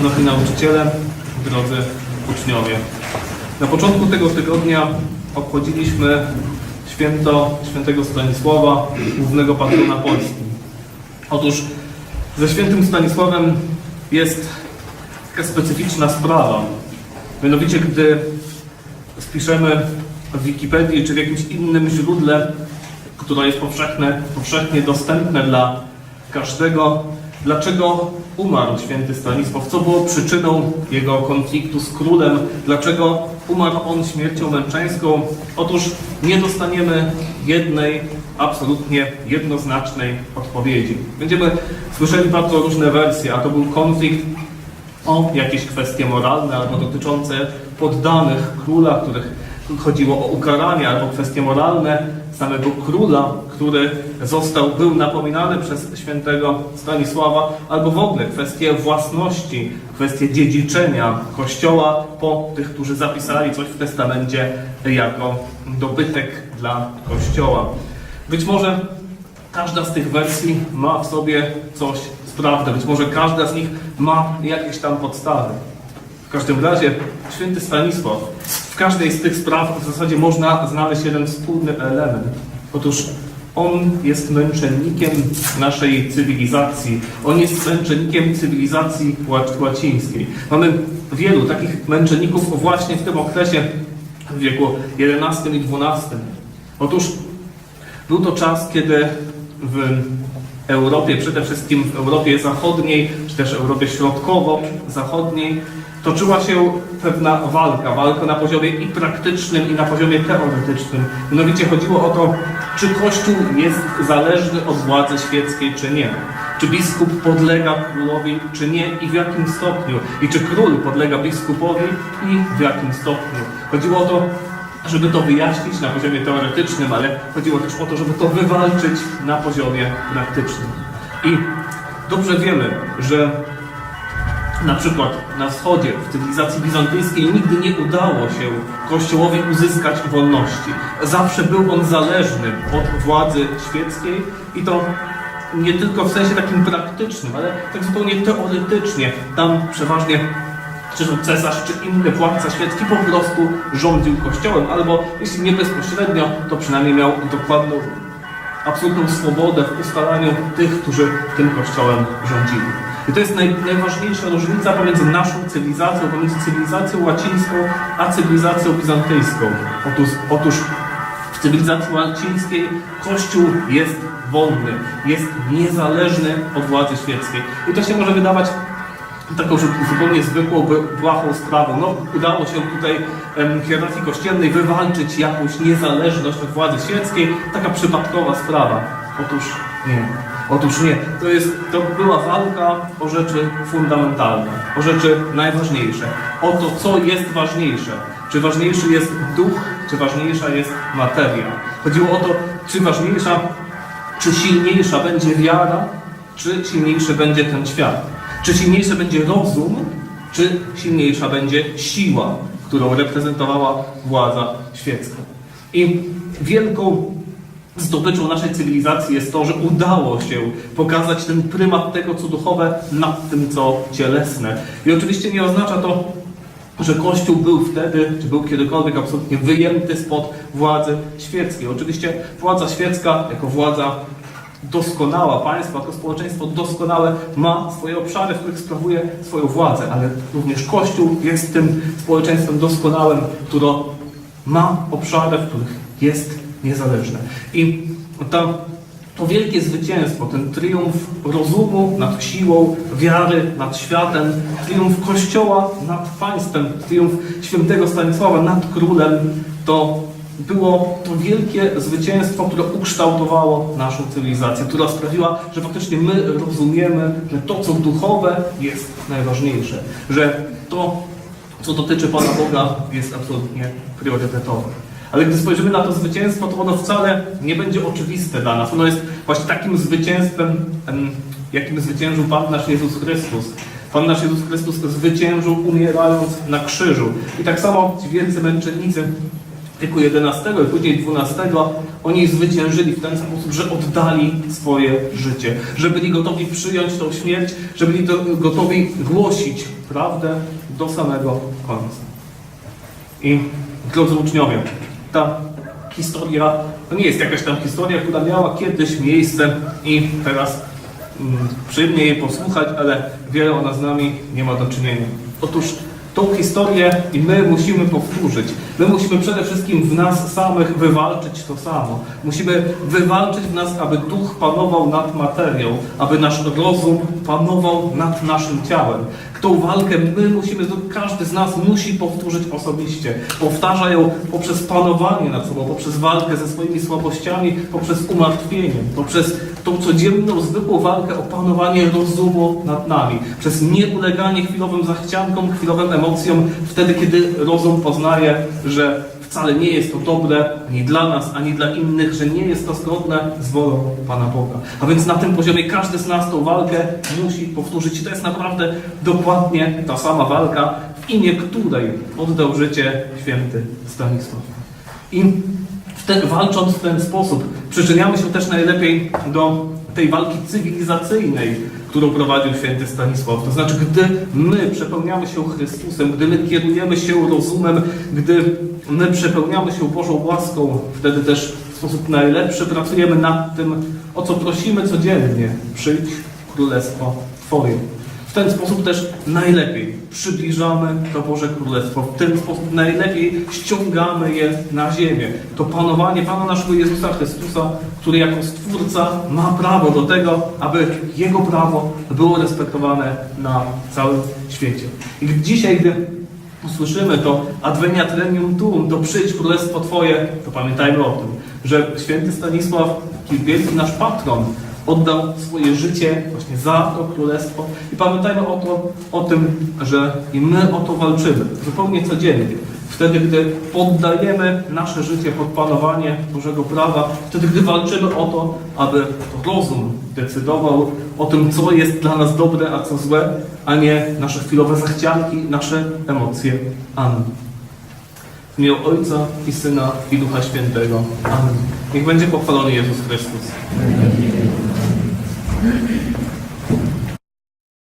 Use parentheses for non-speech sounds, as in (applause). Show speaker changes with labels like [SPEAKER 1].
[SPEAKER 1] Szanowni nauczyciele, drodzy uczniowie. Na początku tego tygodnia obchodziliśmy święto świętego Stanisława, głównego patrona Polski. Otóż ze świętym Stanisławem jest taka specyficzna sprawa. Mianowicie, gdy wpiszemy w Wikipedii czy w jakimś innym źródle, które jest powszechne, powszechnie dostępne dla każdego, dlaczego umarł święty Stanisław, co było przyczyną jego konfliktu z królem, dlaczego umarł on śmiercią męczeńską. Otóż nie dostaniemy jednej, absolutnie jednoznacznej odpowiedzi. Będziemy słyszeli bardzo różne wersje, a to był konflikt o jakieś kwestie moralne albo dotyczące poddanych króla, których chodziło o ukaranie, albo kwestie moralne samego króla, który został, był napominany przez świętego Stanisława, albo w ogóle kwestie własności, kwestie dziedziczenia kościoła po tych, którzy zapisali coś w testamencie jako dobytek dla kościoła. Być może każda z tych wersji ma w sobie coś z prawdy, być może każda z nich ma jakieś tam podstawy. W każdym razie święty Stanisław, każdej z tych spraw w zasadzie można znaleźć jeden wspólny element. Otóż on jest męczennikiem naszej cywilizacji. On jest męczennikiem cywilizacji łac- łacińskiej. Mamy wielu takich męczenników właśnie w tym okresie w wieku XI i XII. Otóż był to czas, kiedy w Europie, przede wszystkim w Europie Zachodniej, czy też Europie Środkowo-Zachodniej, toczyła się pewna walka, walka na poziomie i praktycznym, i na poziomie teoretycznym. Mianowicie chodziło o to, czy Kościół jest zależny od władzy świeckiej, czy nie. Czy biskup podlega królowi, czy nie i w jakim stopniu. I czy król podlega biskupowi i w jakim stopniu. Chodziło o to, żeby to wyjaśnić na poziomie teoretycznym, ale chodziło też o to, żeby to wywalczyć na poziomie praktycznym. I dobrze wiemy, że na przykład na wschodzie, w cywilizacji bizantyjskiej nigdy nie udało się Kościołowi uzyskać wolności. Zawsze był on zależny od władzy świeckiej i to nie tylko w sensie takim praktycznym, ale tak zupełnie teoretycznie. Tam przeważnie czy cesarz, czy inny władca świecki po prostu rządził kościołem, albo jeśli nie bezpośrednio, to przynajmniej miał dokładną, absolutną swobodę w ustalaniu tych, którzy tym kościołem rządzili. I to jest naj, najważniejsza różnica pomiędzy naszą cywilizacją, pomiędzy cywilizacją łacińską, a cywilizacją bizantyjską. Otóż, otóż w cywilizacji łacińskiej Kościół jest wolny, jest niezależny od władzy świeckiej. I to się może wydawać taką zu- zupełnie zwykłą, błahą sprawą. No, udało się tutaj em, hierarchii kościelnej wywalczyć jakąś niezależność od władzy świeckiej. Taka przypadkowa sprawa. Otóż nie. Otóż nie. To, jest, to była walka o rzeczy fundamentalne, o rzeczy najważniejsze. O to, co jest ważniejsze. Czy ważniejszy jest duch, czy ważniejsza jest materia. Chodziło o to, czy ważniejsza czy silniejsza będzie wiara, czy silniejszy będzie ten świat? Czy silniejszy będzie rozum, czy silniejsza będzie siła, którą reprezentowała władza świecka? I wielką zdobyczą naszej cywilizacji jest to, że udało się pokazać ten prymat tego, co duchowe, nad tym, co cielesne. I oczywiście nie oznacza to, że Kościół był wtedy, czy był kiedykolwiek absolutnie wyjęty spod władzy świeckiej. Oczywiście władza świecka, jako władza doskonała, państwo jako społeczeństwo doskonałe ma swoje obszary, w których sprawuje swoją władzę, ale również Kościół jest tym społeczeństwem doskonałym, które ma obszary, w których jest niezależne. I to, to wielkie zwycięstwo, ten triumf rozumu nad siłą, wiary nad światem, triumf Kościoła nad państwem, triumf świętego Stanisława nad królem, to było to wielkie zwycięstwo, które ukształtowało naszą cywilizację, która sprawiła, że faktycznie my rozumiemy, że to, co duchowe, jest najważniejsze, że to, co dotyczy Pana Boga, jest absolutnie priorytetowe. Ale gdy spojrzymy na to zwycięstwo, to ono wcale nie będzie oczywiste dla nas. Ono jest właśnie takim zwycięstwem, em, jakim zwyciężył Pan nasz Jezus Chrystus. Pan nasz Jezus Chrystus zwyciężył umierając na krzyżu. I tak samo ci wielcy męczennicy wieku XI i później XII, oni zwyciężyli w ten sposób, że oddali swoje życie, że byli gotowi przyjąć tą śmierć, że byli gotowi głosić prawdę do samego końca. I drodzy uczniowie, ta historia to nie jest jakaś tam historia, która miała kiedyś miejsce i teraz mm, przyjemnie jej posłuchać, ale wiele ona z nami nie ma do czynienia. Otóż tą historię i my musimy powtórzyć. My musimy przede wszystkim w nas samych wywalczyć to samo. Musimy wywalczyć w nas, aby duch panował nad materią, aby nasz rozum panował nad naszym ciałem. Tą walkę my musimy, każdy z nas musi powtórzyć osobiście. Powtarza ją poprzez panowanie nad sobą, poprzez walkę ze swoimi słabościami, poprzez umartwienie, poprzez tą codzienną, zwykłą walkę o panowanie rozumu nad nami, przez nieuleganie chwilowym zachciankom, chwilowym emocjom, wtedy, kiedy rozum poznaje, że wcale nie jest to dobre ani dla nas, ani dla innych, że nie jest to zgodne z wolą Pana Boga. A więc na tym poziomie każdy z nas tą walkę musi powtórzyć. I to jest naprawdę dokładnie ta sama walka, w imię której oddał życie święty Stanisław. I walcząc w ten sposób, przyczyniamy się też najlepiej do tej walki cywilizacyjnej, którą prowadził święty Stanisław. To znaczy, gdy my przepełniamy się Chrystusem, gdy my kierujemy się rozumem, gdy my przepełniamy się Bożą łaską, wtedy też w sposób najlepszy pracujemy nad tym, o co prosimy codziennie. Przyjdź Królestwo Twoje. W ten sposób też najlepiej przybliżamy to Boże Królestwo. W ten sposób najlepiej ściągamy je na ziemię. To panowanie Pana naszego Jezusa Chrystusa, który jako Stwórca ma prawo do tego, aby Jego prawo było respektowane na całym świecie. I dzisiaj, gdy usłyszymy to Advenia Trenium Tuum, to przyjdź Królestwo Twoje, to pamiętajmy o tym, że święty Stanisław, taki wielki nasz patron, oddał swoje życie właśnie za to królestwo. I pamiętajmy o, to, o tym, że i my o to walczymy zupełnie codziennie. Wtedy, gdy poddajemy nasze życie pod panowanie Bożego prawa, wtedy, gdy walczymy o to, aby rozum decydował o tym, co jest dla nas dobre, a co złe, a nie nasze chwilowe zachcianki, nasze emocje. Amen. W imię Ojca i Syna i Ducha Świętego. Amen. Niech będzie pochwalony Jezus Chrystus. Amen. (laughs)